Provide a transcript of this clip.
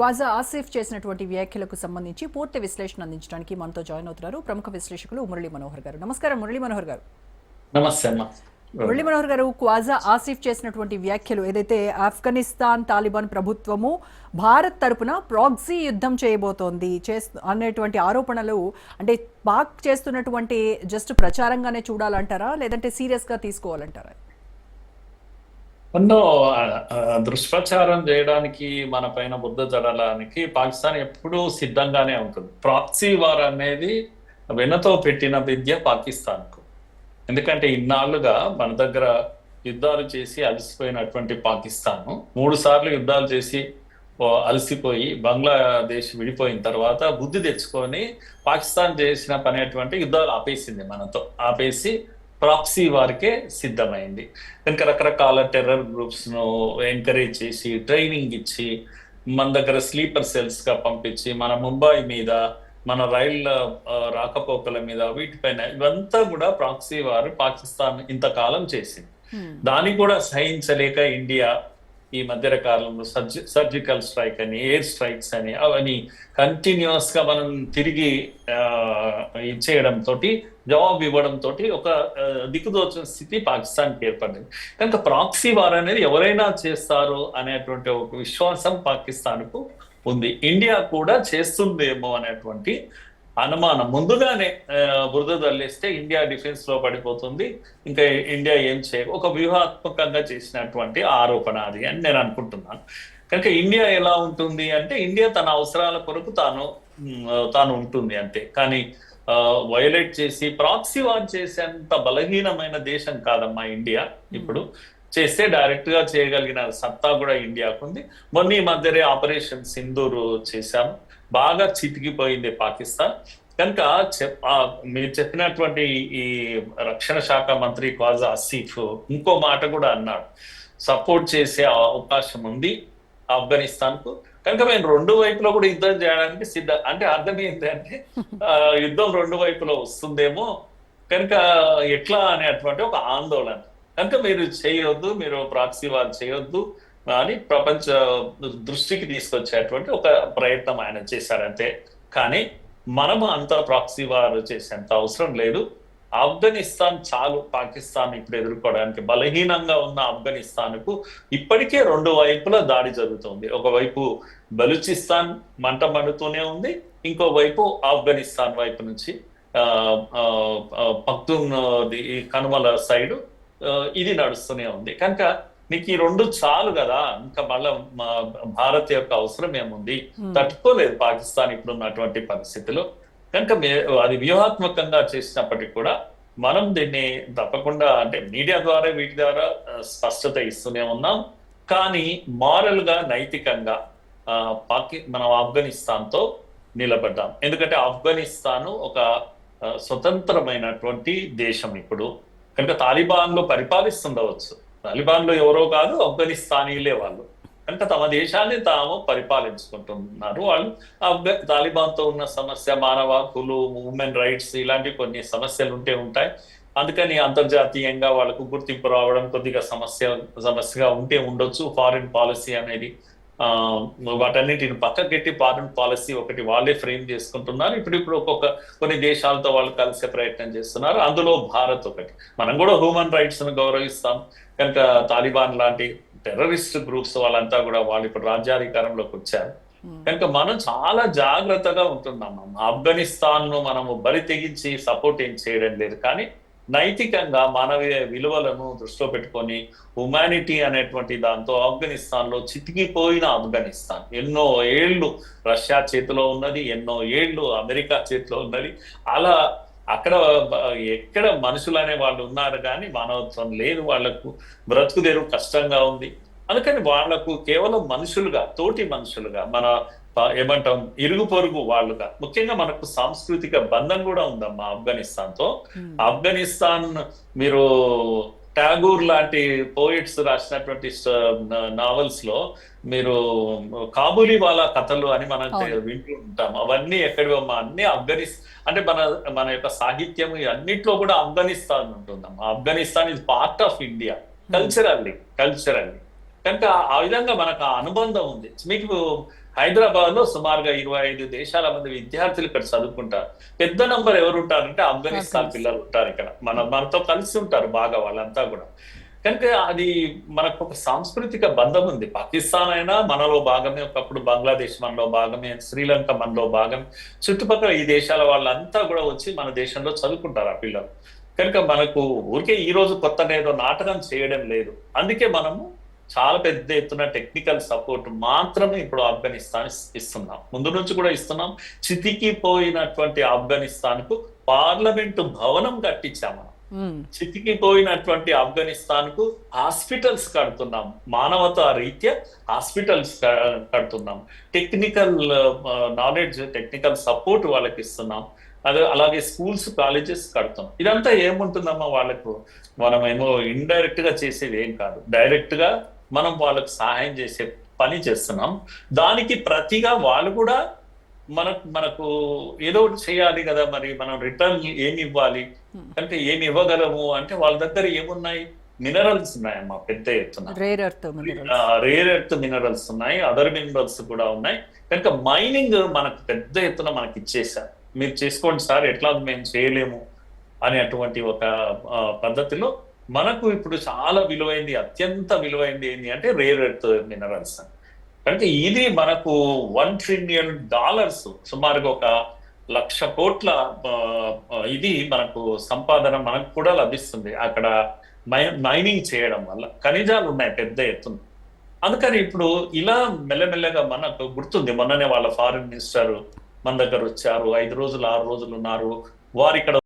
క్వాజా ఆసిఫ్ చేసినటువంటి వ్యాఖ్యలకు సంబంధించి పూర్తి విశ్లేషణ అందించడానికి మనతో జాయిన్ అవుతున్నారు ప్రముఖ విశ్లేషకులు మురళీ మనోహర్ గారు. నమస్కారం మురళీ మనోహర్ గారు. నమస్తే మురళీ మనోహర్ గారు క్వాజా ఆసిఫ్ చేసినటువంటి వ్యాఖ్యలు ఏదైతే ఆఫ్ఘనిస్తాన్ తాలిబాన్ ప్రభుత్వము భారత్ తరపున ప్రాక్సీ యుద్ధం చేయబోతోంది అనేటువంటి ఆరోపణలు అంటే పాక్ చేస్తున్నటువంటి జస్ట్ ప్రచారంగానే చూడాలంటారా లేదంటే సీరియస్గా తీసుకోవాలంటారా? ఎన్నో ఆ, చేయడానికి మన పైన బుద్ధ జడడానికి పాకిస్తాన్ ఎప్పుడూ సిద్ధంగానే ఉంటుంది. ప్రాక్సీ వార్ అనేది వెనతో పెట్టిన విద్య పాకిస్తాన్కు. ఎందుకంటే ఇన్నాళ్ళుగా మన దగ్గర యుద్ధాలు చేసి అలసిపోయినటువంటి పాకిస్తాన్ మూడు సార్లు యుద్ధాలు చేసి అలసిపోయి బంగ్లాదేశ్ విడిపోయిన తర్వాత బుద్ధి తెచ్చుకొని పాకిస్తాన్ చేసిన పని అటువంటి యుద్ధాలు ఆపేసింది మనతో. ఆపేసి ప్రాక్సీ వారికే సిద్ధమైంది. కనుక రకరకాల టెర్రర్ గ్రూప్స్ను ఎంకరేజ్ చేసి ట్రైనింగ్ ఇచ్చి మన దగ్గర స్లీపర్ సెల్స్గా పంపించి మన ముంబై మీద మన రైళ్ళ ఆ, రాకపోకల మీద వీటిపైన ఇవంతా కూడా ప్రాక్సీ వారు పాకిస్తాన్ ఇంతకాలం చేసింది. దాన్ని కూడా సహించలేక ఇండియా ఈ మధ్య కాలంలో సర్జి సర్జికల్ స్ట్రైక్ అని ఎయిర్ స్ట్రైక్స్ అని అవన్నీ కంటిన్యూస్గా మనం తిరిగి ఆ, ఇచ్చేయడంతో జవాబు ఇవ్వడం తోటి ఒక దిక్కుదోచిన స్థితి పాకిస్తాన్కి ఏర్పడింది. కనుక ప్రాక్సీ వార్ అనేది ఎవరైనా చేస్తారు అనేటువంటి ఒక విశ్వాసం పాకిస్తాన్కు ఉంది. ఇండియా కూడా చేస్తుందేమో అనేటువంటి అనుమానం. ముందుగానే బురద తల్లిస్తే ఇండియా డిఫెన్స్లో పడిపోతుంది. ఇంకా ఇండియా ఏం చేయ ఒక వ్యూహాత్మకంగా చేసినటువంటి ఆరోపణ అది అని నేను అనుకుంటున్నాను. కనుక ఇండియా ఎలా ఉంటుంది అంటే ఇండియా తన అవసరాల కొరకు తాను తాను ఉంటుంది అంతే. కానీ వైలేట్ చేసి ప్రాక్సీ వార్ చేసేంత బలహీనమైన దేశం కాదమ్మా ఇండియా ఇప్పుడు. చేస్తే డైరెక్ట్గా చేయగలిగిన సత్తా కూడా ఇండియాకు ఉంది. మొన్న ఈ మధ్యనే ఆపరేషన్ సింధూర్ చేశాము. బాగా చితికిపోయింది పాకిస్తాన్. కనుక చెప్ మీరు చెప్పినటువంటి ఈ రక్షణ శాఖ మంత్రి క్వాజా అసీఫ్ ఇంకో మాట కూడా అన్నాడు. సపోర్ట్ చేసే అవకాశం ఉంది ఆఫ్ఘనిస్తాన్కు కనుక మేము రెండు వైపులో కూడా యుద్ధం చేయడానికి సిద్ధ అంటే అర్థం ఏంటంటే యుద్ధం రెండు వైపులో వస్తుందేమో కనుక ఎట్లా అనేటువంటి ఒక ఆందోళన. కనుక మీరు చేయొద్దు మీరు ప్రాక్సీ వాళ్ళు చేయొద్దు. అని ప్రపంచ దృష్టికి తీసుకొచ్చేటువంటి ఒక ప్రయత్నం ఆయన చేశారంతే. కానీ మనము అంత ప్రాక్సీ వార్ చేసేంత అవసరం లేదు. ఆఫ్ఘనిస్తాన్ చాలు పాకిస్తాన్ ఇప్పుడు ఎదుర్కోవడానికి బలహీనంగా ఉన్న ఆఫ్ఘనిస్తాన్కు ఇప్పటికే రెండు వైపుల దాడి జరుగుతుంది. ఒకవైపు బలూచిస్తాన్ మంట మండుతూనే ఉంది. ఇంకోవైపు ఆఫ్ఘనిస్తాన్ వైపు నుంచి ఆ, కనుమల సైడ్ ఇది నడుస్తూనే ఉంది. కనుక నీకు ఈ రెండు చాలు కదా. ఇంకా మళ్ళా భారత్ యొక్క అవసరం ఏముంది? తట్టుకోలేదు పాకిస్తాన్ ఇప్పుడు ఉన్నటువంటి పరిస్థితిలో. కనుక అది వ్యూహాత్మకంగా చేసినప్పటికీ కూడా మనం దీన్ని తప్పకుండా అంటే మీడియా ద్వారా వీటి ద్వారా స్పష్టత ఇస్తూనే ఉన్నాం. కానీ మారల్గా నైతికంగా ఆ, పాకి మనం ఆఫ్ఘనిస్తాన్తో నిలబడ్డాం. ఎందుకంటే ఆఫ్ఘనిస్తాన్ ఒక స్వతంత్రమైనటువంటి దేశం ఇప్పుడు. కనుక తాలిబాన్లు పరిపాలిస్తుండవచ్చు. తాలిబాన్లు ఎవరో కాదు ఆఫ్ఘనిస్తానీలే వాళ్ళు. కనుక తమ దేశాన్ని తాము పరిపాలించుకుంటున్నారు. వాళ్ళు ఆఫ్ఘ తాలిబాన్తో ఉన్న సమస్య మానవ హక్కులు ఉమెన్ రైట్స్ ఇలాంటి కొన్ని సమస్యలు ఉంటే ఉంటాయి. అందుకని అంతర్జాతీయంగా వాళ్ళకు గుర్తింపు రావడం కొద్దిగా సమస్య సమస్యగా ఉంటే ఉండొచ్చు. ఫారిన్ పాలసీ అనేది వాటన్నిటిని పక్కకెట్టి ఫారిన్ పాలసీ ఒకటి వాళ్ళే ఫ్రేమ్ చేసుకుంటున్నారు. ఇప్పుడు ఇప్పుడు ఒక్కొక్క కొన్ని దేశాలతో వాళ్ళు కలిసే ప్రయత్నం చేస్తున్నారు. అందులో భారత్ ఒకటి. మనం కూడా హ్యూమన్ రైట్స్ను గౌరవిస్తాం. కనుక తాలిబాన్ లాంటి టెర్రరిస్ట్ గ్రూప్స్ వాళ్ళంతా కూడా వాళ్ళు ఇప్పుడు రాజ్యాధికారంలోకి వచ్చారు. కనుక మనం చాలా జాగ్రత్తగా ఉంటున్నాం. ఆఫ్ఘనిస్తాన్ను మనము బరి తెగించి సపోర్ట్ ఏం చేయడం లేదు. కానీ నైతికంగా మానవీయ విలువలను దృష్టిలో పెట్టుకొని హ్యుమానిటీ అనేటువంటి దాంతో ఆఫ్ఘనిస్తాన్లో చితికిపోయిన ఆఫ్ఘనిస్తాన్. ఎన్నో ఏళ్ళు రష్యా చేతిలో ఉన్నది ఎన్నో ఏళ్ళు అమెరికా చేతిలో ఉన్నది. అలా అక్కడ ఎక్కడ మనుషులు అనే వాళ్ళు ఉన్నారు కానీ మానవత్వం లేదు. వాళ్ళకు బ్రతుకు తెరువు కష్టంగా ఉంది. అందుకని వాళ్ళకు కేవలం మనుషులుగా తోటి మనుషులుగా మన ఏమంటాం ఇరుగు పొరుగు వాళ్ళుగా ముఖ్యంగా మనకు సాంస్కృతిక బంధం కూడా ఉందమ్మా ఆఫ్ఘనిస్తాన్తో ఆఫ్ఘనిస్తాన్ మీరు టాగూర్ లాంటి పోయిట్స్ రాసినటువంటి నావెల్స్లో మీరు కాబూలీ వాళ్ళ కథలు అని మనం. వింటూ ఉంటాం. అవన్నీ ఎక్కడివో మా అన్ని ఆఫ్ఘనిస్ అంటే మన మన యొక్క సాహిత్యం అన్నిట్లో కూడా ఆఫ్ఘనిస్తాన్ ఉంటుందమ్మా. Afghanistan is part of India culturally culturally కనుక ఆ విధంగా మనకు ఆ అనుబంధం ఉంది. మీకు హైదరాబాద్లో సుమారుగా ఇరవై ఐదు దేశాల మంది విద్యార్థులు ఇక్కడ చదువుకుంటారు. పెద్ద నంబర్ ఎవరు ఉంటారంటే ఆఫ్ఘనిస్తాన్ ఆఫ్ఘనిస్తాన్. పిల్లలు ఉంటారు ఇక్కడ. మన మనతో కలిసి ఉంటారు బాగా వాళ్ళంతా కూడా. కనుక అది మనకు ఒక సాంస్కృతిక బంధం ఉంది. పాకిస్తాన్ అయినా మనలో భాగమే. ఒకప్పుడు బంగ్లాదేశ్ మనలో భాగమే. శ్రీలంక మనలో భాగం. చుట్టుపక్కల ఈ దేశాల వాళ్ళంతా కూడా వచ్చి మన దేశంలో చదువుకుంటారు ఆ పిల్లలు. కనుక మనకు ఊరికే ఈ రోజు కొత్తగా ఏదో నాటకం చేయడం లేదు. అందుకే మనము చాలా పెద్ద ఎత్తున టెక్నికల్ సపోర్ట్ మాత్రమే ఇప్పుడు ఆఫ్ఘనిస్తాన్ ఇస్- ఇస్తున్నాం. ముందు నుంచి కూడా ఇస్తున్నాం. చితికిపోయినటువంటి ఆఫ్ఘనిస్తాన్కు పార్లమెంటు భవనం కట్టించాం మనం. మ్మ్. చితికిపోయినటువంటి ఆఫ్ఘనిస్తాన్కు హాస్పిటల్స్ కడుతున్నాం. మానవతా రీత్యా హాస్పిటల్స్ కడుతున్నాం. టెక్నికల్ నాలెడ్జ్ టెక్నికల్ సపోర్ట్ వాళ్ళకి ఇస్తున్నాం. అదే అలాగే స్కూల్స్ కాలేజెస్ కడుతున్నాం. ఇదంతా ఏముంటుందమ్మా వాళ్ళకు? మనమేమో ఇండైరెక్ట్గా చేసేది ఏం కాదు. డైరెక్ట్గా మనం వాళ్ళకు సహాయం చేసే పని చేస్తున్నాం. దానికి ప్రతిగా వాళ్ళు కూడా మనకు మనకు ఏదో ఒకటి చేయాలి కదా మరి మనం రిటర్న్ ఏమి ఇవ్వాలి? అంటే ఏమి ఇవ్వగలము? అంటే వాళ్ళ దగ్గర ఏమున్నాయి? మినరల్స్ ఉన్నాయమ్మా పెద్ద ఎత్తున. రేర్ ఎర్త్ మినరల్స్ ఉన్నాయి అదర్ మినరల్స్ కూడా ఉన్నాయి. కనుక మైనింగ్ మనకు పెద్ద ఎత్తున మనకి ఇచ్చేసారు మీరు చేసుకోండి సార్ ఎట్లా మేము చేయలేము అనేటువంటి ఒక పద్ధతిలో మనకు ఇప్పుడు చాలా విలువైంది అత్యంత విలువైంది ఏంటి అంటే రేర్ ఎర్త్ మినరల్స్ కనుక ఇది మనకు వన్ ట్రిలియన్ డాలర్స్ సుమారుగా ఒక లక్ష కోట్ల ఇది మనకు సంపాదన మనకు కూడా లభిస్తుంది అక్కడ మై- మైనింగ్ చేయడం వల్ల. ఖనిజాలు ఉన్నాయి పెద్ద ఎత్తున. అందుకని ఇప్పుడు ఇలా మెల్లమెల్లగా మనకు గుర్తుంది. మొన్ననే వాళ్ళ ఫారిన్ మినిస్టర్ మన దగ్గర వచ్చారు ఐదు రోజులు ఆరు రోజులు ఉన్నారు. వారు ఇక్కడ